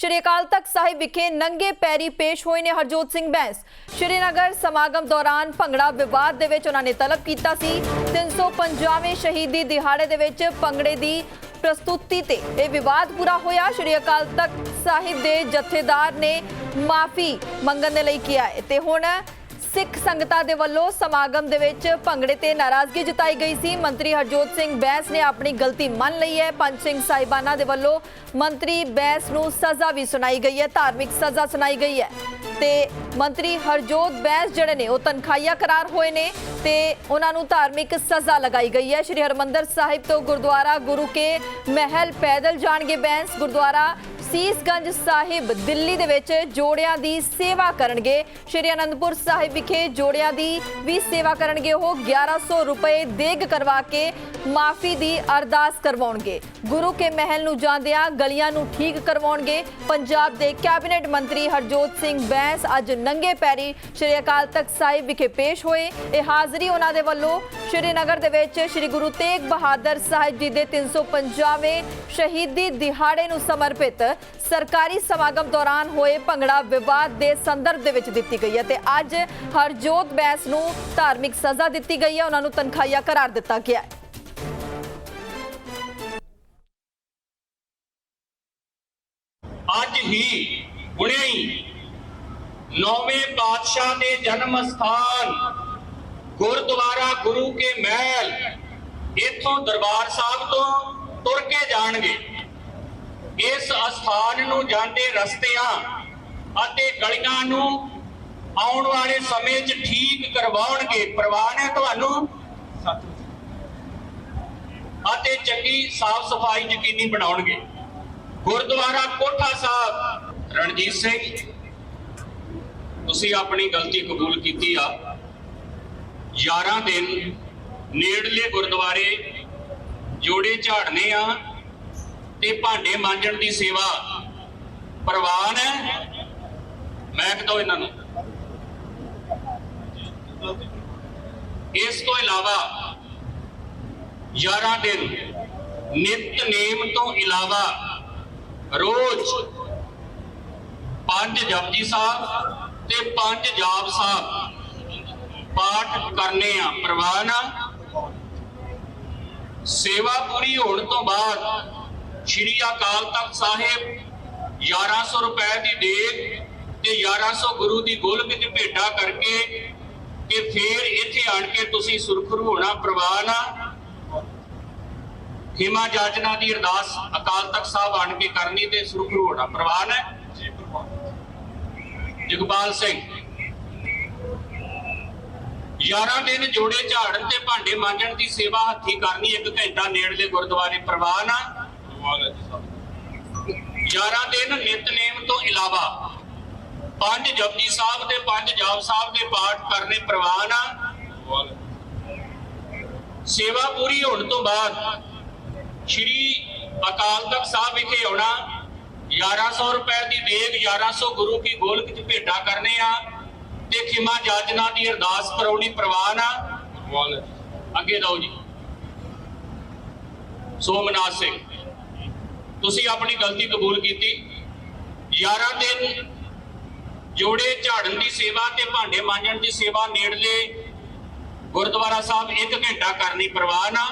ਸ਼੍ਰੀ ਅਕਾਲ ਤਖਤ ਸਾਹਿਬ ਵਿਖੇ ਨੰਗੇ ਪੈਰੀ ਪੇਸ਼ ਹੋਏ ਨੇ ਹਰਜੋਤ ਸਿੰਘ ਬੈਂਸ। ਸ਼੍ਰੀਨਗਰ ਸਮਾਗਮ ਦੌਰਾਨ ਭੰਗੜਾ ਵਿਵਾਦ ਦੇ ਵਿੱਚ ਉਹਨਾਂ ਨੇ ਤਲਬ ਕੀਤਾ ਸੀ। 350ਵੇਂ ਸ਼ਹੀਦੀ ਦਿਹਾੜੇ ਦੇ ਵਿੱਚ ਭੰਗੜੇ ਦੀ ਪ੍ਰਸਤੁਤੀ ਤੇ ਇਹ ਵਿਵਾਦ ਪੂਰਾ ਹੋਇਆ। ਸ਼੍ਰੀ ਅਕਾਲ ਤਖਤ ਸਾਹਿਬ ਦੇ ਜਥੇਦਾਰ ਨੇ ਮਾਫੀ ਮੰਗਣ ਦੇ ਲਈ ਕਿਹਾ ਤੇ ਹੁਣ ਸਿੱਖ ਸੰਗਤਾਂ ਦੇ ਵੱਲੋਂ ਸਮਾਗਮ ਦੇ ਵਿੱਚ ਭੰਗੜੇ ਤੇ ਨਾਰਾਜ਼ਗੀ ਜਤਾਈ ਗਈ ਸੀ। ਮੰਤਰੀ ਹਰਜੋਤ ਸਿੰਘ ਬੈਂਸ ਨੇ ਆਪਣੀ ਗਲਤੀ ਮੰਨ ਲਈ ਹੈ। ਪੰਜ ਸਿੰਘ ਸਾਹਿਬਾਨਾਂ ਦੇ ਵੱਲੋਂ ਮੰਤਰੀ ਬੈਂਸ ਨੂੰ ਸਜ਼ਾ ਵੀ ਸੁਣਾਈ ਗਈ ਹੈ। ਧਾਰਮਿਕ ਸਜ਼ਾ ਸੁਣਾਈ ਗਈ ਹੈ। ਤੇ ਮੰਤਰੀ ਹਰਜੋਤ ਬੈਂਸ ਜਿਹੜੇ ਨੇ, ਉਹ ਤਨਖਾਹੀਆ ਕਰਾਰ ਹੋਏ ਨੇ ਤੇ ਉਹਨਾਂ ਨੂੰ ਧਾਰਮਿਕ ਸਜ਼ਾ ਲਗਾਈ ਗਈ ਹੈ। ਸ਼੍ਰੀ ਹਰਮੰਦਰ ਸਾਹਿਬ ਤੋਂ ਗੁਰਦੁਆਰਾ ਗੁਰੂ ਕੇ ਮਹਿਲ ਪੈਦਲ ਜਾਣਗੇ ਬੈਂਸ। ਗੁਰਦੁਆਰਾ ਸੀਸਗੰਜ ਸਾਹਿਬ ਦਿੱਲੀ ਦੇ ਵਿੱਚ ਜੋੜਿਆਂ ਦੀ ਸੇਵਾ ਕਰਨਗੇ। ਸ਼੍ਰੀ ਅਨੰਦਪੁਰ ਸਾਹਿਬ ਵਿਖੇ ਜੋੜਿਆਂ ਦੀ ਵੀ ਸੇਵਾ ਕਰਨਗੇ। ਉਹ 1100 ਰੁਪਏ ਦੇਗ ਕਰਵਾ ਕੇ ਮਾਫੀ ਦੀ ਅਰਦਾਸ ਕਰਵਾਉਣਗੇ। ਗੁਰੂ ਕੇ ਮਹਿਲ ਨੂੰ ਜਾਂਦਿਆਂ ਗਲੀਆਂ ਨੂੰ ਠੀਕ ਕਰਵਾਉਣਗੇ। ਪੰਜਾਬ ਦੇ ਕੈਬਨਿਟ ਮੰਤਰੀ ਹਰਜੋਤ ਸਿੰਘ ਬੈਂਸ ਅੱਜ ਨੰਗੇ ਪੈਰੀ ਸ਼੍ਰੀ ਅਕਾਲ ਤਖਤ ਸਾਹਿਬ ਵਿਖੇ ਪੇਸ਼ ਹੋਏ। ਇਹ ਹਾਜ਼ਰੀ ਉਹਨਾਂ ਦੇ ਵੱਲੋਂ ਸ਼੍ਰੀਨਗਰ ਦੇ ਵਿੱਚ ਸ਼੍ਰੀ ਗੁਰੂ ਤੇਗ ਬਹਾਦਰ ਸਾਹਿਬ ਜੀ ਦੇ 350ਵੇਂ ਸ਼ਹੀਦੀ ਦਿਹਾੜੇ ਨੂੰ ਸਮਰਪਿਤ ਸਰਕਾਰੀ ਸਮਾਗਮ ਦੌਰਾਨ ਹੋਏ ਭੰਗੜਾ ਵਿਵਾਦ ਦੇ ਸੰਦਰਭ ਦੇ ਵਿੱਚ ਦਿੱਤੀ ਗਈ ਹੈ ਤੇ ਅੱਜ ਹਰਜੋਤ ਬੈਂਸ ਨੂੰ ਧਾਰਮਿਕ ਸਜ਼ਾ ਦਿੱਤੀ ਗਈ ਹੈ। ਉਹਨਾਂ ਨੂੰ ਤਨਖਾਹੀਆ ਕਰਾਰ ਦਿੱਤਾ ਗਿਆ ਹੈ। ਅੱਜ ਹੀ ਹੁਣੇ ਹੀ ਨੌਵੇਂ ਪਾਤਸ਼ਾਹ ਦੇ ਜਨਮ ਸਥਾਨ ਗੁਰਦੁਆਰਾ ਗੁਰੂ ਕੇ ਮਹਿਲ ਇਥੋਂ ਦਰਬਾਰ ਸਾਹਿਬ ਤੋਂ ਤੁਰ ਕੇ ਜਾਣਗੇ। ਇਸ ਅਸਥਾਨ ਨੂੰ ਜਾਂਦੇ ਰਸਤਿਆਂ ਅਤੇ ਗਲੀਆਂ ਨੂੰ ਆਉਣ ਵਾਲੇ ਸਮੇਂ 'ਚ ਠੀਕ ਕਰਵਾਉਣਗੇ। ਪ੍ਰਵਾਨ ਹੈ ਤੁਹਾਨੂੰ? ਅਤੇ ਚੰਗੀ ਸਾਫ਼ ਸਫ਼ਾਈ ਯਕੀਨੀ ਬਣਾਉਣਗੇ। ਗੁਰਦੁਆਰਾ ਕੋਠਾ ਸਾਹਿਬ। ਰਣਜੀਤ ਸਿੰਘ, ਤੁਸੀਂ ਆਪਣੀ ਗਲਤੀ ਕਬੂਲ ਕੀਤੀ ਆ। 11 ਦਿਨ ਨੇੜਲੇ ਗੁਰਦੁਆਰੇ ਜੋੜੇ ਝਾੜਨੇ ਆ। ਤੇ ਭਾਂਡੇ ਮਾਂਜਣ ਦੀ ਸੇਵਾ ਪ੍ਰਵਾਨ ਹੈ। ਮੈਂ ਕਹਦਾ ਇਹਨਾਂ ਨੂੰ। ਇਸ ਤੋਂ ਇਲਾਵਾ 11 ਦਿਨ ਨਿਤਨੇਮ ਤੋਂ ਇਲਾਵਾ ਰੋਜ਼ ਪੰਜ ਜਪਜੀ ਸਾਹਿਬ ਤੇ ਪੰਜ ਜਾਪ ਸਾਹਿਬ ਪਾਠ ਕਰਨੇ ਆ, ਪ੍ਰਵਾਨ ਆ। ਸੇਵਾ ਪੂਰੀ ਹੋਣ ਤੋਂ ਬਾਅਦ ਸ਼੍ਰੀ ਅਕਾਲ ਤਖਤ ਸਾਹਿਬ 1100 ਰੁਪਏ ਦੀ ਦੇਗ ਤੇ 1100 ਗੁਰੂ ਦੀ ਗੋਲਕ ਚ ਭੇਟਾ ਕਰਕੇ ਕਿ ਫੇਰ ਇੱਥੇ ਆਣ ਕੇ ਤੁਸੀਂ ਸੁਰਖਰੂ ਹੋਣਾ ਪ੍ਰਵਾਨ ਆ। ਹਿਮਾ ਜਾਚਨਾ ਦੀ ਅਰਦਾਸ ਅਕਾਲ ਤਖਤ ਸਾਹਿਬ ਆਣ ਕੇ ਕਰਨੀ ਤੇ ਸੁਰਖਰੂ ਹੋਣਾ ਪ੍ਰਵਾਨ ਹੈ। ਜਗਪਾਲ ਸਿੰਘ। 11 ਦਿਨ ਜੋੜੇ ਝਾੜਨ ਤੇ ਭਾਂਡੇ ਮਾਂਜਣ ਦੀ ਸੇਵਾ ਹੱਥੀ ਕਰਨੀ ਇੱਕ ਘੰਟਾ ਨੇੜਲੇ ਗੁਰਦੁਆਰੇ ਪ੍ਰਵਾਨ ਆ। 11 ਦਿਨ ਨਿਤਨੇਮ ਤੋਂ ਇਲਾਵਾ ਪੰਜ ਜਪਜੀ ਸਾਹਿਬ ਤੇ ਪੰਜ ਜਾਪ ਸਾਹਿਬ ਦੇ ਪਾਠ ਕਰਨੇ ਪ੍ਰਵਾਨ ਆ। ਸੇਵਾ ਪੂਰੀ ਹੋਣ ਤੋਂ ਬਾਅਦ ਸ਼੍ਰੀ ਅਕਾਲ ਤਖਤ ਸਾਹਿਬ ਵਿਖੇ ਆਉਣਾ। 1100 ਰੁਪਏ ਦੀ ਦੇਗ 1100 ਗੁਰੂ ਕੀ ਗੋਲਕ ਚ ਭੇਟਾ ਕਰਨੇ ਆ ਤੇ ਖਿਮਾ ਜਾਚਨਾ ਦੀ ਅਰਦਾਸ ਕਰਾਉਣੀ ਪ੍ਰਵਾਨ ਆ। ਅੱਗੇ ਦਿਓ ਜੀ। ਸੋਮਨਾਥ ਸਿੰਘ। ਤੁਸੀਂ ਆਪਣੀ ਗਲਤੀ ਕਬੂਲ ਕੀਤੀ। 11 ਦਿਨ ਜੋੜੇ ਝਾੜਨ ਦੀ ਸੇਵਾ ਤੇ ਭਾਂਡੇ ਮਾਂਜਣ ਦੀ ਸੇਵਾ ਨੇੜਲੇ ਗੁਰਦੁਆਰਾ ਸਾਹਿਬ 1 ਘੰਟਾ ਕਰਨੀ ਪ੍ਰਵਾਨ ਆ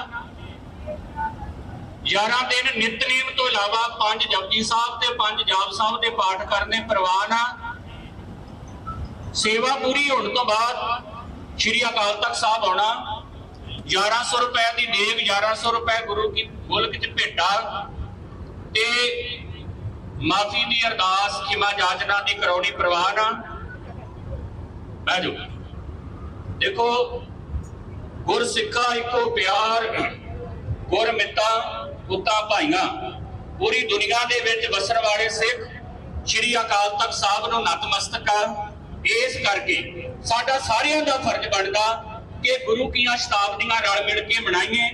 11 ਦਿਨ ਨਿਤਨੇਮ ਤੋਂ ਇਲਾਵਾ ਪੰਜ ਜਪਜੀ ਸਾਹਿਬ ਤੇ ਪੰਜ ਜਾਪ ਸਾਹਿਬ ਦੇ ਪਾਠ ਕਰਨੇ ਪ੍ਰਵਾਨ ਆ ਸੇਵਾ ਪੂਰੀ ਹੋਣ ਤੋਂ ਬਾਅਦ ਸ਼੍ਰੀ ਅਕਾਲ ਤਖਤ ਸਾਹਿਬ ਆਉਣਾ। 1100 ਰੁਪਏ ਦੀ ਦੇਗ 1100 ਰੁਪਏ ਗੁਰੂ ਕੀ ਗੋਲਕ ਚ ਭੇਟਾ ਤੇ ਮਾਫੀ ਦੀ ਅਰਦਾਸ ਖਿਮਾ ਜਾਚਨਾ ਦੀ ਕਰਾਉਣੀ ਪ੍ਰਵਾਨ ਆ। ਦੇਖੋ ਗੁਰ ਸਿੱਖਾ ਇੱਕੋ ਪਿਆਰ ਗੁਰ ਮਿੱਤਾ ਪੁੱਤਾਂ, ਭਾਈਆਂ। ਪੂਰੀ ਦੁਨੀਆ ਦੇ ਵਿੱਚ ਵਸਣ ਵਾਲੇ ਸਿੱਖ ਸ਼੍ਰੀ ਅਕਾਲ ਤਖਤ ਸਾਹਿਬ ਨੂੰ ਨਤਮਸਤਕ ਆ। ਇਸ ਕਰਕੇ ਸਾਡਾ ਸਾਰਿਆਂ ਦਾ ਫਰਜ਼ ਬਣਦਾ ਕਿ ਗੁਰੂ ਕੀਆਂ ਸ਼ਤਾਬਦੀਆਂ ਰਲ ਮਿਲ ਕੇ ਮਨਾਈਏ,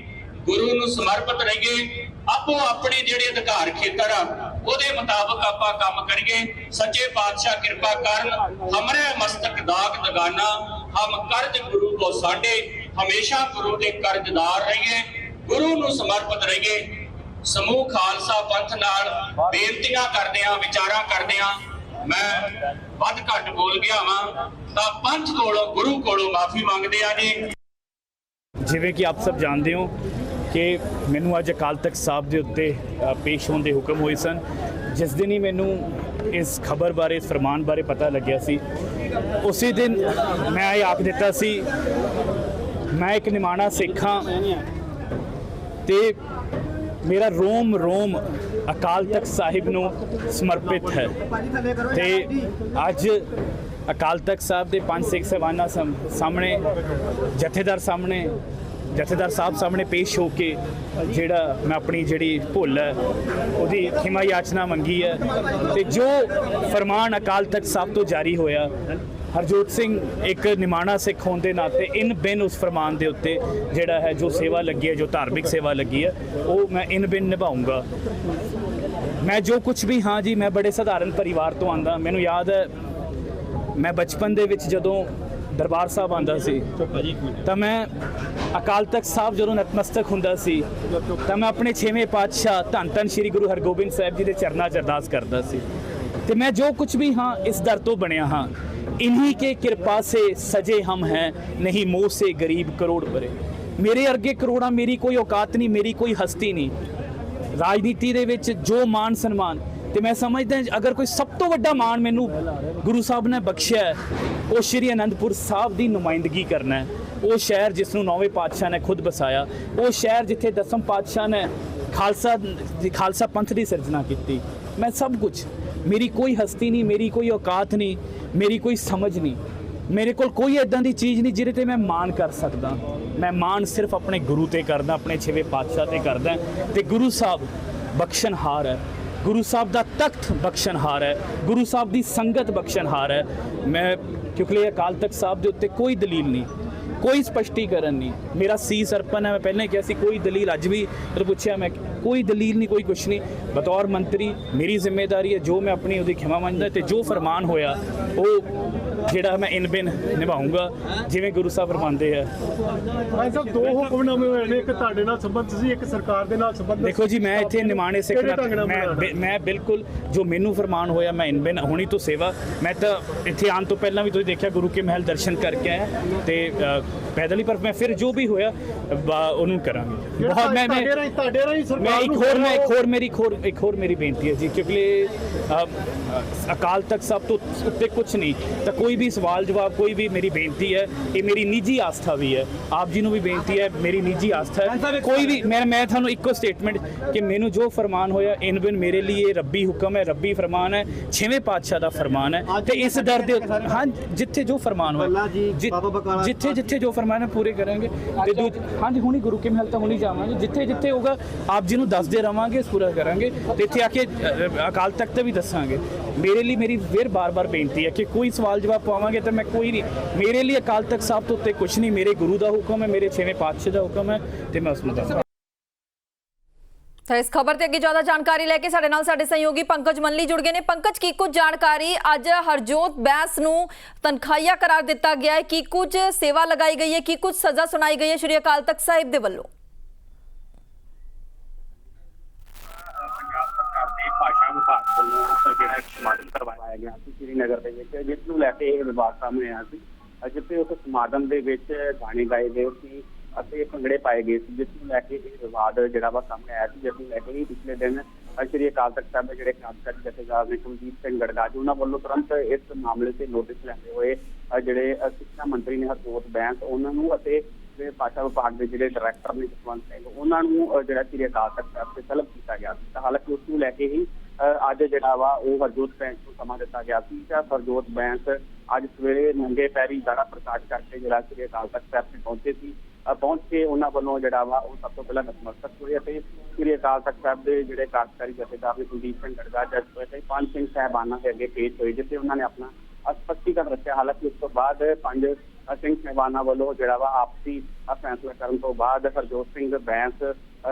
ਗੁਰੂ ਨੂੰ ਸਮਰਪਿਤ ਰਹੀਏ ਆਪੋ ਆਪਣੇ ਜਿਹੜੇ ਅਧਿਕਾਰ ਖੇਤਰ ਆ, ਉਹਦੇ ਮੁਤਾਬਕ ਆਪਾਂ ਕੰਮ ਕਰੀਏ। ਸੱਚੇ ਪਾਤਸ਼ਾਹ ਕਿਰਪਾ ਕਰਨ, ਹਮਰੇ ਮਸਤਕ ਦਾਗ ਦਗਾਨਾ, ਹਮ ਕਰਜ ਗੁਰੂ ਕੋ ਸਾਡੇ, ਹਮੇਸ਼ਾ ਗੁਰੂ ਦੇ ਕਰਜ਼ਦਾਰ ਰਹੀਏ, ਗੁਰੂ ਨੂੰ ਸਮਰਪਿਤ ਰਹੀਏ। ਸਮੂਹ ਖਾਲਸਾ ਪੰਥ ਨਾਲ ਬੇਨਤੀਆਂ ਕਰਦਿਆਂ, ਵਿਚਾਰਾਂ ਕਰਦਿਆਂ ਮੈਂ ਵੱਧ ਘੱਟ ਬੋਲ ਗਿਆ ਵਾਂ, ਤਾਂ ਪੰਥ ਕੋਲੋਂ, ਗੁਰੂ ਕੋਲੋਂ ਮਾਫੀ ਮੰਗਦੇ ਆ ਜੀ। ਜਿਵੇਂ ਕਿ ਆਪ ਸਭ ਜਾਣਦੇ ਹੋ ਕਿ ਮੈਨੂੰ ਅੱਜ ਅਕਾਲ ਤਖਤ ਸਾਹਿਬ ਦੇ ਉੱਤੇ ਪੇਸ਼ ਹੋਣ ਦੇ ਹੁਕਮ ਹੋਏ ਸਨ। ਜਿਸ ਦਿਨ ਹੀ ਮੈਨੂੰ ਇਸ ਖਬਰ ਬਾਰੇ, ਇਸ ਫਰਮਾਨ ਬਾਰੇ ਪਤਾ ਲੱਗਿਆ ਸੀ। ਉਸੇ ਦਿਨ ਮੈਂ ਇਹ ਆਪ ਦਿੱਤਾ ਸੀ, ਮੈਂ ਇੱਕ ਨਿਮਾਣਾ ਸਿੱਖ ਹਾਂ ਤੇ ਮੇਰਾ ਰੋਮ ਰੋਮ ਅਕਾਲ ਤਖਤ ਸਾਹਿਬ ਨੂੰ ਸਮਰਪਿਤ ਹੈ। ਤੇ ਅੱਜ ਅਕਾਲ ਤਖਤ ਸਾਹਿਬ ਦੇ ਪੰਜ ਸਿੱਖ ਸਹਿਬਾਨਾਂ ਸਾਹਮਣੇ, ਜਥੇਦਾਰ ਸਾਹਮਣੇ ਜਥੇਦਾਰ ਸਾਹਿਬ ਸਾਹਮਣੇ ਪੇਸ਼ ਹੋ ਕੇ ਜਿਹੜਾ ਮੈਂ ਆਪਣੀ ਜਿਹੜੀ ਭੁੱਲ ਹੈ, ਉਹਦੀ ਖਿਮਾ ਯਾਚਨਾ ਮੰਗੀ ਹੈ ਤੇ ਜੋ ਫਰਮਾਨ ਅਕਾਲ ਤਖਤ ਸਾਹਿਬ ਤੋਂ ਜਾਰੀ ਹੋਇਆ, ਹਰਜੋਤ ਸਿੰਘ ਇੱਕ ਨਿਮਾਣਾ ਸਿੱਖ ਹੋਣ ਦੇ ਨਾਤੇ ਇਨ ਬਿਨ ਉਸ ਫਰਮਾਨ ਦੇ ਉੱਤੇ ਜਿਹੜਾ ਹੈ, ਜੋ ਸੇਵਾ ਲੱਗੀ ਹੈ, ਜੋ ਧਾਰਮਿਕ ਸੇਵਾ ਲੱਗੀ ਹੈ, ਉਹ ਮੈਂ ਇਨ ਬਿਨ ਨਿਭਾਉਂਗਾ। ਮੈਂ ਜੋ ਕੁਝ ਵੀ, ਹਾਂ ਜੀ, ਮੈਂ ਬੜੇ ਸਧਾਰਨ ਪਰਿਵਾਰ ਤੋਂ ਆਂਦਾ ਮੈਨੂੰ ਯਾਦ ਹੈ, ਮੈਂ ਬਚਪਨ ਦੇ ਵਿੱਚ ਜਦੋਂ ਦਰਬਾਰ ਸਾਹਿਬ ਆਂਦਾ ਸੀ। ਤਾਂ ਮੈਂ ਅਕਾਲ ਤਖਤ ਸਾਹਿਬ ਜਦੋਂ ਨਤਮਸਤਕ ਹੁੰਦਾ ਸੀ, ਤਾਂ ਮੈਂ ਆਪਣੇ ਛੇਵੇਂ ਪਾਤਸ਼ਾਹ ਧੰਨ ਧੰਨ ਸ੍ਰੀ ਗੁਰੂ ਹਰਗੋਬਿੰਦ ਸਾਹਿਬ ਜੀ ਦੇ ਚਰਨਾਂ 'ਚ ਅਰਦਾਸ ਕਰਦਾ ਸੀ। ਤੇ ਮੈਂ ਜੋ ਕੁਝ ਵੀ ਹਾਂ, ਇਸ ਦਰ ਤੋਂ ਬਣਿਆ ਹਾਂ। ਇਨਹੀ ਕੇ ਕਿਰਪਾ ਸੇ ਸਜੇ ਹਮ ਹੈ, ਨਹੀਂ ਮੋਹ ਸੇ ਗਰੀਬ ਕਰੋੜ ਪਰੇ। ਮੇਰੇ ਅਰਗੇ ਕਰੋੜਾਂ ਮੇਰੀ ਕੋਈ ਔਕਾਤ ਨਹੀਂ, ਮੇਰੀ ਕੋਈ ਹਸਤੀ ਨਹੀਂ। ਰਾਜਨੀਤੀ ਦੇ ਵਿੱਚ ਜੋ ਮਾਨ ਸਨਮਾਨ ਤੇ ਮੈਂ ਸਮਝਦਾ ਅਗਰ ਕੋਈ ਸਭ ਤੋਂ ਵੱਡਾ ਮਾਣ ਮੈਨੂੰ ਗੁਰੂ ਸਾਹਿਬ ਨੇ ਬਖਸ਼ਿਆ ਉਹ ਸ਼੍ਰੀ ਅਨੰਦਪੁਰ ਸਾਹਿਬ ਦੀ ਨੁਮਾਇੰਦਗੀ ਕਰਨਾ ਹੈ। ਉਹ ਸ਼ਹਿਰ ਜਿਸ ਨੂੰ ਨੌਵੇਂ ਪਾਤਸ਼ਾਹ ਨੇ ਖੁਦ ਬਸਾਇਆ, ਉਹ ਸ਼ਹਿਰ ਜਿੱਥੇ ਦਸਮ ਪਾਤਸ਼ਾਹ ਨੇ ਖਾਲਸਾ ਖਾਲਸਾ ਪੰਥ ਦੀ ਸਿਰਜਣਾ ਕੀਤੀ। ਮੈਂ ਸਭ ਕੁਝ, ਮੇਰੀ ਕੋਈ ਹਸਤੀ ਨਹੀਂ, ਮੇਰੀ ਕੋਈ ਔਕਾਤ ਨਹੀਂ, ਮੇਰੀ ਕੋਈ ਸਮਝ ਨਹੀਂ। ਮੇਰੇ ਕੋਲ ਕੋਈ ਇਦਾਂ ਦੀ ਚੀਜ਼ ਨਹੀਂ ਜਿਹਦੇ ਤੇ ਮੈਂ ਮਾਣ ਕਰ ਸਕਦਾ। ਮੈਂ ਮਾਣ ਸਿਰਫ ਆਪਣੇ ਗੁਰੂ ਤੇ ਕਰਦਾ, ਆਪਣੇ ਛੇਵੇਂ ਪਾਤਸ਼ਾਹ ਤੇ ਕਰਦਾ। ਤੇ ਗੁਰੂ ਸਾਹਿਬ ਬਖਸ਼ਣਹਾਰ ਹੈ। ਗੁਰੂ ਸਾਹਿਬ ਦਾ ਤਖਤ ਬਖਸ਼ਣਹਾਰ ਹੈ, ਗੁਰੂ ਸਾਹਿਬ ਦੀ ਸੰਗਤ ਬਖਸ਼ਣਹਾਰ ਹੈ। ਮੈਂ, ਕਿਉਂਕਿ ਅਕਾਲ ਤਖਤ ਸਾਹਿਬ ਦੇ ਉੱਤੇ ਕੋਈ ਦਲੀਲ ਨਹੀਂ, ਕੋਈ ਸਪਸ਼ਟੀਕਰਨ ਨਹੀਂ। ਮੇਰਾ ਸੀ ਅਰਪਣ ਹੈ, ਮੈਂ ਪਹਿਲਾਂ ਹੀ ਕਿਹਾ ਸੀ, ਕੋਈ ਦਲੀਲ ਅੱਜ ਵੀ ਜਦੋਂ ਪੁੱਛਿਆ ਮੈਂ, ਕੋਈ ਦਲੀਲ ਨਹੀਂ, ਕੋਈ ਕੁਛ ਨਹੀਂ। ਬਤੌਰ ਮੰਤਰੀ, ਮੇਰੀ ਜ਼ਿੰਮੇਵਾਰੀ ਹੈ, ਜੋ ਮੈਂ ਆਪਣੀ ਉਹਦੀ ਖਿਮਾ ਮੰਨਦਾ ਤੇ ਜੋ ਫਰਮਾਨ ਹੋਇਆ, ਉਹ ਜਿਹੜਾ ਮੈਂ ਇਨ ਬਿਨ ਨਿਭਾਉਂਗਾ ਜਿਵੇਂ ਗੁਰੂ ਸਾਹਿਬ ਫਰਮਾਉਂਦੇ ਆ। ਭਾਈ ਸਾਹਿਬ ਦੋ ਹੁਕਮਨਾਮੇ ਹੋਏ ਨੇ ਇੱਕ ਤੁਹਾਡੇ ਨਾਲ ਸੰਬੰਧ ਸੀ ਇੱਕ ਸਰਕਾਰ ਦੇ ਨਾਲ ਸੰਬੰਧ ਦੇਖੋ ਜੀ ਮੈਂ ਇੱਥੇ ਨਿਮਾਣੇ ਸਿੱਖ ਮੈਂ ਮੈਂ ਬਿਲਕੁਲ ਜੋ ਮੈਨੂੰ ਫਰਮਾਨ ਹੋਇਆ ਮੈਂ ਇਨ ਬਿਨ ਹੁਣੀ ਤੋਂ ਸੇਵਾ। ਮੈਂ ਤਾਂ ਇੱਥੇ ਆਉਣ ਤੋਂ ਪਹਿਲਾਂ ਵੀ ਤੁਸੀਂ ਦੇਖਿਆ ਗੁਰੂ ਕੇ ਮਹਿਲ ਦਰਸ਼ਨ ਕਰਕੇ ਆਇਆ ਤੇ ਪੈਦਲ ਹੀ ਪਰ ਮੈਂ ਫਿਰ ਜੋ ਵੀ ਹੋਇਆ ਉਹਨੂੰ ਕਰਾਂਗੇ। ਬਹੁਤ ਮੈਂ ਤੁਹਾਡੇ ਮੈਂ ਰਾਹੀਂ ਤੁਹਾਡੇ ਰਾਹੀਂ ਸਰਕਾਰ ਮੈਂ ਇੱਕ ਹੋਰ ਮੈਂ ਇੱਕ ਹੋਰ ਮੇਰੀ ਹੋਰ ਇੱਕ ਹੋਰ ਮੇਰੀ ਬੇਨਤੀ ਹੈ ਜੀ ਕਿਉਂਕਿ ਅਕਾਲ ਤਖਤ ਸਾਹਿਬ ਤੋਂ ਉੱਤੇ ਕੁਝ ਨਹੀਂ ਤਾਂ ਕੋਈ ਵੀ ਸਵਾਲ ਜਵਾਬ ਕੋਈ ਵੀ ਮੇਰੀ ਬੇਨਤੀ ਹੈ ਇਹ ਮੇਰੀ ਨਿੱਜੀ ਆਸਥਾ ਵੀ ਹੈ। ਆਪ ਜੀ ਨੂੰ ਵੀ ਬੇਨਤੀ ਹੈ ਮੇਰੀ ਨਿੱਜੀ ਆਸਥਾ ਹੈ। ਕੋਈ ਵੀ ਮੈਂ ਮੈਂ ਤੁਹਾਨੂੰ ਇੱਕੋ ਸਟੇਟਮੈਂਟ ਕਿ ਮੈਨੂੰ ਜੋ ਫਰਮਾਨ ਹੋਇਆ ਇਨ ਬਿਨ ਮੇਰੇ ਲਈ ਇਹ ਰੱਬੀ ਹੁਕਮ ਹੈ ਰੱਬੀ ਫਰਮਾਨ ਹੈ ਛੇਵੇਂ ਪਾਤਸ਼ਾਹ ਦਾ ਫਰਮਾਨ ਹੈ। ਤੇ ਇਸ ਦਰ ਦੇ ਹਾਂ ਜਿੱਥੇ ਜੋ ਫਰਮਾਨ ਹੋਇਆ ਜਿੱਥੇ ਜਿੱਥੇ ਜੋ ਫਰਮਾਨ ਹੈ ਪੂਰੇ ਕਰਾਂਗੇ। ਤੇ ਹਾਂਜੀ ਹੁਣੀ ਗੁਰੂ ਕੇ ਮਹਿਲ ਤਾਂ ਹੁਣੀ ਜਾਵਾਂਗੇ। ਜਿੱਥੇ ਜਿੱਥੇ ਹੋਗਾ ਆਪ ਜੀ ਨੂੰ ਦੱਸਦੇ ਰਵਾਂਗੇ ਪੂਰਾ ਕਰਾਂਗੇ। ਤੇ ਇੱਥੇ ਆ ਕੇ ਅਕਾਲ ਤਖਤ ਤੇ ਵੀ ਦੱਸਾਂਗੇ। ਮੇਰੇ ਲਈ ਮੇਰੀ ਫਿਰ ਬਾਰ-ਬਾਰ ਬੇਨਤੀ ਹੈ ਕਿ ਕੋਈ ਸਵਾਲ ਜਵਾਬ ਪਾਵਾਂਗੇ ਤਾਂ ਮੈਂ ਕੋਈ ਨਹੀਂ, ਮੇਰੇ ਲਈ ਅਕਾਲ ਤਖਤ ਸਾਹਿਬ ਤੋਂ ਉੱਤੇ ਕੁਝ ਨਹੀਂ, ਮੇਰੇ ਗੁਰੂ ਦਾ ਹੁਕਮ ਹੈ, ਮੇਰੇ ਛੇਵੇਂ ਪਾਤਸ਼ਾਹ ਦਾ ਹੁਕਮ ਹੈ ਤੇ ਮੈਂ ਉਸ ਨੂੰ ਤਾਂ ਇਸ ਖਬਰ ਤੇ ਅੱਗੇ ਜ਼ਿਆਦਾ ਜਾਣਕਾਰੀ ਲੈ ਕੇ ਸਾਡੇ ਨਾਲ ਸਾਡੇ ਸਹਿਯੋਗੀ ਪੰਕਜ ਮੰਨਲੀ ਜੁੜ ਗਏ ਨੇ। ਪੰਕਜ, ਕੀ ਕੁਝ ਜਾਣਕਾਰੀ? ਅੱਜ ਹਰਜੋਤ ਬੈਂਸ ਨੂੰ ਤਨਖਾਹੀਆ ਕਰਾਰ ਦਿੱਤਾ ਗਿਆ ਹੈ। ਕੀ ਕੁਝ ਸੇਵਾ ਲਗਾਈ ਗਈ ਹੈ? ਕੀ ਕੁਝ ਸਜ਼ਾ ਸੁਣਾਈ ਗਈ ਹੈ? ਸ਼੍ਰੀ ਅਕਾਲ ਤਖਤ ਸਾਹਿਬ ਦੇ ਵੱਲੋਂ ਪੰਜਾਬ ਸਰਕਾਰ ਦੇ ਭਾਸ਼ਾ ਵਿਭਾਗ ਵੱਲੋਂ ਜਿਹੜਾ ਇੱਕ ਸਮਾਗਮ ਕਰਵਾਇਆ ਗਿਆ ਸੀ ਸ੍ਰੀਨਗਰ ਦੇ ਵਿੱਚ, ਜਿਸ ਨੂੰ ਲੈ ਕੇ ਇਹ ਵਿਵਾਦ ਸਾਹਮਣੇ ਆਇਆ ਸੀ। ਜਿੱਥੇ ਉਸ ਸਮਾਗਮ ਦੇ ਵਿੱਚ ਗਾਣੇ ਗਾਏ ਗਏ ਸੀ ਅਤੇ ਭੰਗੜੇ ਪਾਏ ਗਏ ਸੀ, ਜਿਸ ਨੂੰ ਲੈ ਕੇ ਇਹ ਵਿਵਾਦ ਜਿਹੜਾ ਵਾ ਸਾਹਮਣੇ ਆਇਆ ਸੀ, ਜਿਸ ਨੂੰ ਲੈ ਕੇ ਹੀ ਪਿਛਲੇ ਦਿਨ ਸ਼੍ਰੀ ਅਕਾਲ ਤਖਤ ਸਾਹਿਬ ਦੇ ਜਿਹੜੇ ਕਾਰਜਕਾਰੀ ਜਥੇਦਾਰ ਨੇ ਕੁਲਦੀਪ ਸਿੰਘ ਗੜਗਾਜ ਉਹਨਾਂ ਵੱਲੋਂ ਤੁਰੰਤ ਇਸ ਮਾਮਲੇ ਤੇ ਨੋਟਿਸ ਲੈਂਦੇ ਹੋਏ ਜਿਹੜੇ ਸਿੱਖਿਆ ਮੰਤਰੀ ਨੇ ਹਰਜੋਤ ਬੈਂਸ, ਉਹਨਾਂ ਨੂੰ ਅਤੇ ਜਿਹੜੇ ਭਾਸ਼ਾ ਵਿਭਾਗ ਦੇ ਜਿਹੜੇ ਡਾਇਰੈਕਟਰ ਨੇ ਜਸਵੰਤ ਸਿੰਘ, ਉਹਨਾਂ ਨੂੰ ਜਿਹੜਾ ਸ੍ਰੀ ਅਕਾਲ ਤਖਤ ਸਾਹਿਬ ਤੇ ਤਲਬ ਕੀਤਾ ਗਿਆ ਸੀ। ਤਾਂ ਹਾਲਾਂਕਿ ਉਸ ਨੂੰ ਲੈ ਕੇ ਹੀ ਅੱਜ ਜਿਹੜਾ ਵਾ ਉਹ ਹਰਜੋਤ ਬੈਂਸ ਨੂੰ ਸਮਾਂ ਦਿੱਤਾ ਗਿਆ ਸੀ। ਤਾਂ ਹਰਜੋਤ ਬੈਂਸ ਅੱਜ ਸਵੇਰੇ ਨੰਗੇ ਪੈਰੀ ਦਾਰਾ ਪ੍ਰਕਾਸ਼ ਕਰਕੇ ਜਿਹੜਾ ਸ੍ਰੀ ਅਕਾਲ ਤਖਤ ਸਾਹਿਬ ਤੇ ਪਹੁੰਚੇ ਸੀ। ਪਹੁੰਚ ਕੇ ਉਹਨਾਂ ਵੱਲੋਂ ਜਿਹੜਾ ਵਾ ਉਹ ਸਭ ਤੋਂ ਪਹਿਲਾਂ ਨਤਮਸਤਕ ਹੋਏ ਤੇ ਸ੍ਰੀ ਅਕਾਲ ਤਖਤ ਸਾਹਿਬ ਦੇ ਜਿਹੜੇ ਕਾਰਜਕਾਰੀ ਜਥੇਦਾਰ ਨੇ ਕੁਲਦੀਪ ਸਿੰਘ ਗੜਗਾ ਜੱਜ ਹੋਏ ਤੇ ਪੰਜ ਸਿੰਘ ਸਾਹਿਬਾਨਾਂ ਦੇ ਅੱਗੇ ਪੇਸ਼ ਹੋਏ ਜਿੱਥੇ ਉਹਨਾਂ ਨੇ ਆਪਣਾ ਸਪਸ਼ਟੀਕਰਨ ਰੱਖਿਆ। ਹਾਲਾਂਕਿ ਉਸ ਤੋਂ ਬਾਅਦ ਪੰਜ ਸਿੰਘ ਸਾਹਿਬਾਨਾਂ ਵੱਲੋਂ ਜਿਹੜਾ ਵਾ ਆਪਸੀ ਅ, ਫੈਸਲਾ ਕਰਨ ਤੋਂ ਬਾਅਦ ਹਰਜੋਤ ਸਿੰਘ ਬੈਂਸ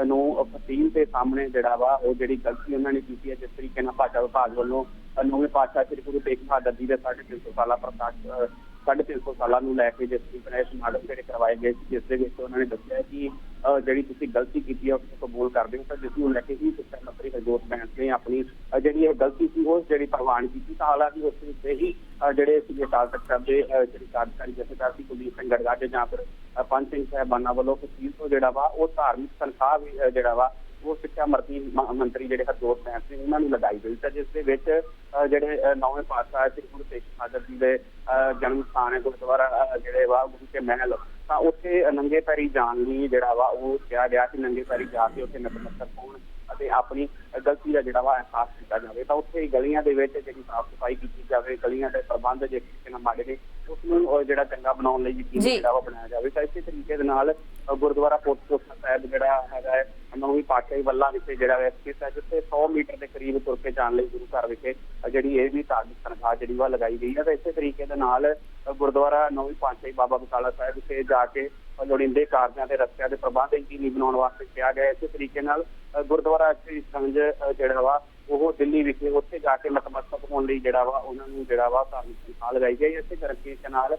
ਨੂੰ ਫਸੀਲ ਦੇ ਸਾਹਮਣੇ ਜਿਹੜਾ ਵਾ ਉਹ ਜਿਹੜੀ ਗਲਤੀ ਉਹਨਾਂ ਨੇ ਕੀਤੀ ਹੈ ਜਿਸ ਤਰੀਕੇ ਨਾਲ ਭਾਸ਼ਾ ਵਿਭਾਗ ਵੱਲੋਂ ਅ, ਨੌਵੇਂ ਪਾਤਸ਼ਾਹ ਸ੍ਰੀ ਗੁਰੂ ਤੇਗ ਬਹਾਦਰ ਜੀ ਦੇ 350 ਸਾਲਾ ਪ੍ਰਕਾਸ਼ ਅ, ਸਾਢੇ ਤਿੰਨ ਸੌ ਸਾਲਾਂ ਨੂੰ ਲੈ ਕੇ ਜਿਸ ਤਰੀਕੇ ਨਾਲ ਇਹ ਸਮਾਗਮ ਜਿਹੜੇ ਕਰਵਾਏ ਗਏ ਸੀ ਜਿਸ ਦੇ ਵਿੱਚ ਉਹਨਾਂ ਨੇ ਦੱਸਿਆ ਕਿ ਜਿਹੜੀ ਤੁਸੀਂ ਗਲਤੀ ਕੀਤੀ ਹੈ ਉਸ ਨੂੰ ਕਬੂਲ ਕਰਦੇ ਹੋ ਤਾਂ ਜਿਸ ਨੂੰ ਲੈ ਕੇ ਹੀ ਸਿੱਖਿਆ ਮੰਤਰੀ ਹਰਜੋਤ ਬੈਂਸ ਨੇ ਆਪਣੀ ਜਿਹੜੀ ਇਹ ਗਲਤੀ ਸੀ ਉਸ ਜਿਹੜੀ ਪ੍ਰਵਾਨ ਕੀਤੀ, ਤਾਂ ਹਾਲਾਂਕਿ ਉਸ ਵਿੱਚ ਹੀ ਜਿਹੜੇ ਸੀਗੇ ਅਕਾਲ ਤਖਤ ਸਾਹਿਬ ਦੇ, ਅਹ ਜਿਹੜੀ ਕਾਰਜਕਾਰੀ ਜਥੇਦਾਰ ਸੀ, ਕੁਲਦੀਪ ਸਿੰਘ ਗੜਗਾ ਗੜਗਾਜੇ ਜਾਂ ਫਿਰ, ਅਹ ਪੰਜ ਸਿੰਘ ਸਾਹਿਬਾਨਾਂ ਵੱਲੋਂ ਤਹਿਸੀਲ ਤੋਂ ਜਿਹੜਾ ਵਾ, ਉਹ ਧਾਰਮਿਕ ਤਨਖਾਹ ਵੀ ਜਿਹੜਾ ਵਾ ਉਹ ਸਿੱਖਿਆ ਮੰਤਰੀ ਮੰਤਰੀ ਜਿਹੜੇ ਹਰਜੋਤ ਬੈਂਸ ਸਿੰਘ ਉਹਨਾਂ ਨੂੰ ਲਗਾਈ ਗਈ ਤਾਂ ਜਿਸ ਦੇ ਵਿੱਚ, ਅਹ, ਜਿਹੜੇ ਨੌਵੇਂ ਪਾਤਸ਼ਾਹ ਸ੍ਰੀ ਗੁਰੂ ਤੇਗ ਬਹਾਦਰ ਜੀ ਦੇ, ਅਹ, ਜਨਮ ਸਥਾਨ ਹੈ, ਗੁਰਦੁਆਰਾ ਜਿਹੜੇ ਵਾ, ਗੁਰੂ ਕੇ ਮਹਿਲ, ਤਾਂ ਉੱਥੇ ਨੰਗੇ ਪੈਰੀ ਜਾਣ ਲਈ ਜਿਹੜਾ ਵਾ, ਉਹ ਕਿਹਾ ਗਿਆ ਕਿ ਨੰਗੇ ਪੈਰੀ ਜਾ ਕੇ ਉੱਥੇ ਨਤਮਸਤਕ ਹੋਣ। ਅਤੇ ਆਪਣੀ ਗਲਤੀ ਦਾ ਜਿਹੜਾ ਵਾ ਅਹਿਸਾਸ ਕੀਤਾ ਜਾਵੇ ਤਾਂ ਉੱਥੇ ਗਲੀਆਂ ਦੇ ਵਿੱਚ ਜਿਹੜੀ ਸਾਫ਼ ਸਫ਼ਾਈ ਕੀਤੀ ਜਾਵੇ ਗਲੀਆਂ ਦੇ ਪ੍ਰਬੰਧ ਜੇ ਕਿਸੇ ਨਾਲ ਮਾੜੇ ਨੇ ਉਸ ਨੂੰ ਜਿਹੜਾ ਚੰਗਾ ਬਣਾਉਣ ਲਈ ਯਕੀਨੀ। ਜਿਹੜਾ ਵਾ ਬਣਾਇਆ ਜਾਵੇ ਤਾਂ ਇਸੇ ਤਰੀਕੇ ਦੇ ਨਾਲ ਗੁਰਦੁਆਰਾ ਕੋਟਕੋਟਾ ਸਾਹਿਬ ਜਿਹੜਾ ਹੈਗਾ ਹੈ ਨੌਵੀਂ ਪਾਤਸ਼ਾਹੀ ਵੱਲਾ ਵਿਖੇ ਜਿਹੜਾ ਹੈ ਸਥਿਤ ਹੈ ਜਿੱਥੇ 100 ਮੀਟਰ ਦੇ ਕਰੀਬ ਤੁਰ ਕੇ ਜਾਣ ਲਈ ਗੁਰੂ ਘਰ ਵਿਖੇ ਜਿਹੜੀ ਇਹ ਵੀ ਧਾਰਮਿਕ ਤਨਖਾਹ ਜਿਹੜੀ ਵਾ ਲਗਾਈ ਗਈ ਹੈ ਤਾਂ ਇਸੇ ਤਰੀਕੇ ਦੇ ਨਾਲ ਗੁਰਦੁਆਰਾ ਨੌਵੀਂ ਪਾਤਸ਼ਾਹੀ ਬਾਬਾ ਬਕਾਲਾ ਸਾਹਿਬ ਵਿਖੇ ਜਾ ਕੇ ਲੋੜੀਂਦੇ ਕਾਰਜਾਂ ਤੇ ਰਸਤਿਆਂ ਦੇ ਪ੍ਰਬੰਧ ਯਕੀਨੀ ਬਣਾਉਣ ਵਾਸਤੇ ਕਿਹਾ ਗਿਆ ਇਸੇ ਤਰੀਕੇ ਨਾਲ ਅਹ ਗੁਰਦੁਆਰਾ ਸ੍ਰੀ ਸੰਜ ਜਿਹੜਾ ਵਾ ਉਹ ਦਿੱਲੀ ਵਿਖੇ ਉੱਥੇ ਜਾ ਕੇ ਨਤਮਸਤਕ ਹੋਣ ਲਈ ਜਿਹੜਾ ਵਾ, ਉਹਨਾਂ ਨੂੰ ਜਿਹੜਾ ਵਾ ਧਾਰਮਿਕ ਤਨਖਾਹ ਲਗਾਈ ਗਈ ਇਸੇ ਕਰਕੇ ਨਾਲ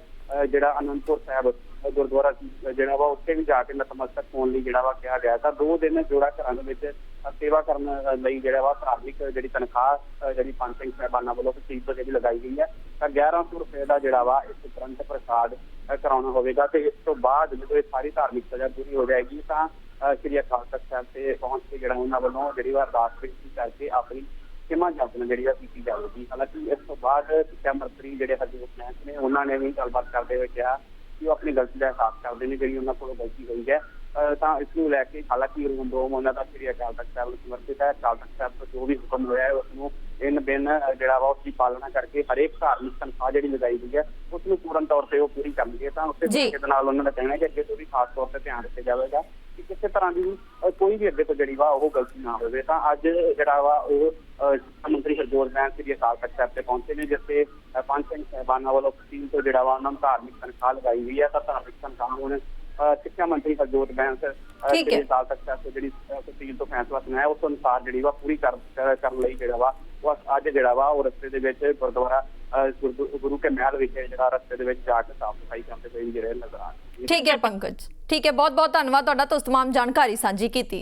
ਜਿਹੜਾ ਅਨੰਦਪੁਰ ਸਾਹਿਬ ਗੁਰਦੁਆਰਾ ਜਿਹੜਾ ਵਾ, ਉੱਥੇ ਵੀ ਜਾ ਕੇ ਨਤਮਸਤਕ ਹੋਣ ਲਈ ਜਿਹੜਾ ਵਾ ਕਿਹਾ ਗਿਆ ਤਾਂ ਦੋ ਦਿਨ ਜੋੜਾ ਘਰਾਂ ਦੇ ਵਿੱਚ ਸੇਵਾ ਕਰਨ ਲਈ ਜਿਹੜਾ ਵਾ ਧਾਰਮਿਕ ਜਿਹੜੀ ਤਨਖਾਹ ਜਿਹੜੀ ਪੰਜ ਸਿੰਘ ਸਾਹਿਬਾਨਾਂ ਵੱਲੋਂ ਤਸੀਬ ਤੋਂ ਜਿਹੜੀ ਲਗਾਈ ਗਈ ਹੈ। ਤਾਂ 1100 ਰੁਪਏ ਦਾ ਜਿਹੜਾ ਵਾ, ਇਸ ਤੁਰੰਤ ਪ੍ਰਸਾਦ ਕਰਾਉਣਾ ਹੋਵੇਗਾ ਤੇ ਇਸ ਤੋਂ ਬਾਅਦ ਜਦੋਂ ਇਹ ਸਾਰੀ ਧਾਰਮਿਕ ਸਜ਼ਾ ਪੂਰੀ ਹੋ ਜਾਏਗੀ ਤਾਂ ਸ੍ਰੀ ਅਕਾਲ ਤਖਤ ਸਾਹਿਬ ਤੇ ਪਹੁੰਚ ਕੇ ਜਿਹੜਾ ਉਹਨਾਂ ਵੱਲੋਂ ਜਿਹੜੀ ਵਾਰ ਅਰਦਾਸ ਬੇਨਤੀ ਕਰਕੇ ਆਪਣੀ ਸਿਮਾ ਜਾਪਨ ਜਿਹੜੀ ਆ ਕੀਤੀ ਜਾਵੇਗੀ। ਹਾਲਾਂਕਿ ਇਸ ਤੋਂ ਬਾਅਦ ਸਿੱਖਿਆ ਮੰਤਰੀ ਜਿਹੜੇ ਹਰਜੀਤ ਸਿੰਘ ਨੇ ਉਹਨਾਂ ਨੇ ਵੀ ਗੱਲਬਾਤ ਕਰਦੇ ਹੋਏ ਕਿਹਾ ਕਿ ਉਹ ਆਪਣੀ ਗਲਤੀ ਦਾ ਅਹਿਸਾਸ ਕਰਦੇ ਨੇ ਜਿਹੜੀ ਉਹਨਾਂ ਕੋਲੋਂ ਗਲਤੀ ਹੋਈ ਹੈ। ਤਾਂ ਇਸ ਨੂੰ ਲੈ ਕੇ ਹਾਲਾਂਕਿ ਰੂਮ ਰੋਮ ਉਹਨਾਂ ਦਾ ਸ੍ਰੀ ਅਕਾਲ ਤਖਤ ਸਾਹਿਬ ਨੂੰ ਸਮਰਪਿਤ ਹੈ। ਅਕਾਲ ਤਖਤ ਸਾਹਿਬ ਤੋਂ ਜੋ ਵੀ ਹੁਕਮ ਹੋਇਆ ਹੈ ਉਸ ਨੂੰ ਇਨ ਬਿਨ ਜਿਹੜਾ ਵਾ ਉਸ ਦੀ ਪਾਲਣਾ ਕਰਕੇ ਹਰੇਕ ਧਾਰਮਿਕ ਸੰਸਥਾ ਜਿਹੜੀ ਲਗਾਈ ਗਈ ਹੈ ਉਸ ਨੂੰ ਪੂਰਨ ਤੌਰ ਤੇ ਉਹ ਪੂਰੀ ਕਰਨਗੇ। ਤਾਂ ਉਸੇ। ਤਰੀਕੇ ਦੇ ਨਾਲ ਉਹਨਾਂ ਦਾ ਕਹਿਣਾ ਹੈ ਕਿ ਅੱਗੇ ਤੋਂ ਵੀ ਖਾਸ ਤੌਰ ਤੇ ਧਿਆਨ ਰੱਖਿਆ ਜਾਵੇਗਾ। ਕਿ ਕਿਸੇ ਤਰ੍ਹਾਂ ਦੀ ਕੋਈ ਵੀ ਅੱਗੇ ਤੋਂ ਜਿਹੜੀ ਵਾ ਉਹ ਗਲਤੀ ਨਾ ਹੋਵੇ ਤਾਂ ਅੱਜ ਜਿਹੜਾ ਵਾ ਉਹ ਮੰਤਰੀ ਹਰਜੋਤ ਬੈਂਸ ਸ੍ਰੀ ਅਕਾਲ ਤਖਤ ਸਾਹਿਬ ਤੇ ਪਹੁੰਚੇ ਨੇ ਜਿੱਥੇ ਅਹ, ਪੰਜ ਸਿੰਘ ਸਾਹਿਬਾਨਾਂ ਵੱਲੋਂ ਤਹਿਸੀਲ ਤੋਂ ਜਿਹੜਾ ਵਾ ਉਹਨਾਂ ਨੂੰ ਧਾਰਮਿਕ ਤਨਖਾਹ ਲਗਾਈ ਹੋਈ ਹੈ ਤਾਂ ਧਾਰਮਿਕ ਤਨਖਾਹ ਹੁਣ ਸਿੱਖਿਆ ਮੰਤਰੀ ਹਰਜੋਤ ਬੈਂਸ। ਸ੍ਰੀ ਅਕਾਲ ਤਖਤ ਸਾਹਿਬ ਤੋਂ ਜਿਹੜੀ ਤਹਿਸੀਲ ਤੋਂ ਫੈਸਲਾ ਸੁਣਾਇਆ ਉਸ ਅਨੁਸਾਰ ਜਿਹੜੀ ਵਾ ਪੂਰੀ ਕਰ ਕਰ- ਕਰਨ ਲਈ ਜਿਹੜਾ ਵਾ ਉਹ ਅੱਜ ਜਿਹੜਾ ਵਾ ਉਹ ਰਸਤੇ ਦੇ ਵਿੱਚ ਗੁਰਦੁਆਰਾ ਗੁਰੂ ਕੇ ਮਹਿਲ ਵਿਖੇ ਜਿਹੜਾ ਰਸਤੇ ਦੇ ਵਿੱਚ ਜਾ ਕੇ ਸਾਫ਼ ਸਫ਼ਾਈ ਕਰਦੇ ਹੋਏ ਜਿਹੜੇ ਨਜ਼ਰ ਆ ਠੀਕ ਹੈ ਪੰਕਜ, ਠੀਕ ਹੈ ਬਹੁਤ ਬਹੁਤ ਧੰਨਵਾਦ ਤੁਹਾਡਾ, ਤੁਸੀਂ ਤਮਾਮ ਜਾਣਕਾਰੀ ਸਾਂਝੀ ਕੀਤੀ।